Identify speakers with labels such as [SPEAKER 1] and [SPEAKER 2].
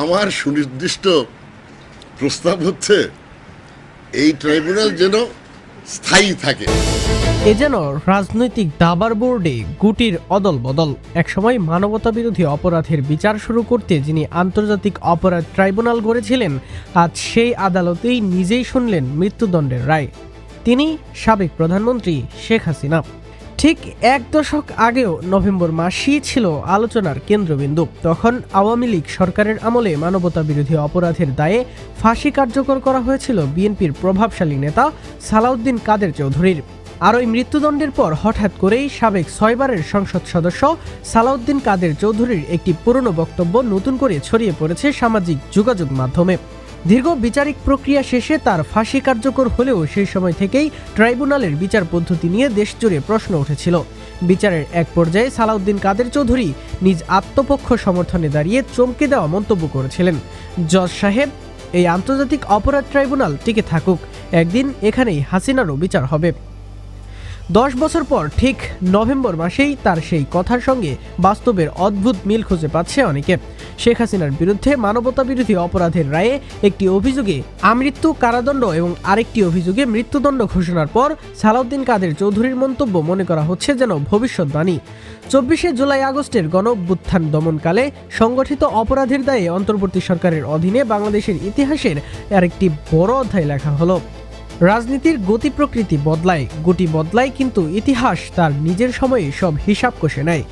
[SPEAKER 1] আমার সুনির্দিষ্ট প্রস্তাব হচ্ছে, এই ট্রাইব্যুনাল যেন স্থায়ী থাকে।
[SPEAKER 2] এ যেন রাজনৈতিক দাবার বোর্ডে গুটির অদল বদল একসময় মানবতা বিরোধী অপরাধের বিচার শুরু করতে যিনি আন্তর্জাতিক অপরাধ ট্রাইব্যুনাল গড়েছিলেন, আজ সেই আদালতেই নিজেই শুনলেন মৃত্যুদণ্ডের রায়। তিনি সাবেক প্রধানমন্ত্রী শেখ হাসিনা। ঠিক এক দশক আগেও নভেম্বর মাসই ছিল আলোচনার কেন্দ্রবিন্দু। তখন আওয়ামী লীগ সরকারের আমলে মানবতা বিরোধী অপরাধের দায়ে ফাঁসি কার্যকর করা হয়েছিল বিএনপির প্রভাবশালী নেতা সালাউদ্দিন কাদের চৌধুরীর। আর ওই মৃত্যুদণ্ডের পর হঠাৎ করেই সাবেক ছয়বারের সংসদ সদস্য সালাউদ্দিন কাদের চৌধুরীর একটি পুরনো বক্তব্য নতুন করে ছড়িয়ে পড়েছে সামাজিক যোগাযোগ মাধ্যমে। দীর্ঘ বিচারিক প্রক্রিয়া শেষে তার ফাঁসি কার্যকর হলেও সেই সময় থেকেই ট্রাইব্যুনালের বিচার পদ্ধতি নিয়ে দেশজুড়ে প্রশ্ন উঠেছিল। বিচারের এক পর্যায়ে সালাউদ্দিন কাদের চৌধুরী নিজ আত্মপক্ষ সমর্থনে দাঁড়িয়ে চমকে দেওয়া মন্তব্য করেছিলেন। জজ সাহেব, এই আন্তর্জাতিক অপরাধ ট্রাইব্যুনাল টিকে থাকুক। একদিন এখানেই হাসিনারও বিচার হবে। দশ বছর পর ঠিক নভেম্বর মাসেই তার সেই কথার সঙ্গে বাস্তবের অদ্ভুত মিল খুঁজে পাচ্ছে অনেকে। শেখ হাসিনার বিরুদ্ধে মানবতা বিরোধী অপরাধের রায়ে একটি অভিযোগে আমৃত্যু কারাদণ্ড এবং আরেকটি অভিযোগে মৃত্যুদণ্ড ঘোষণার পর সালাউদ্দিন কাদের চৌধুরীর মন্তব্য মনে করা হচ্ছে যেন ভবিষ্যৎবাণী চব্বিশে জুলাই আগস্টের গণভ্যুত্থান দমনকালে সংগঠিত অপরাধের দায়ে অন্তর্বর্তী সরকারের অধীনে বাংলাদেশের ইতিহাসের আরেকটি বড় অধ্যায় লেখা হলো। রাজনীতির গতি প্রকৃতি বদলায় গতি বদলায়, কিন্তু ইতিহাস তার নিজের সময়ে সব হিসাব কষে নেয়।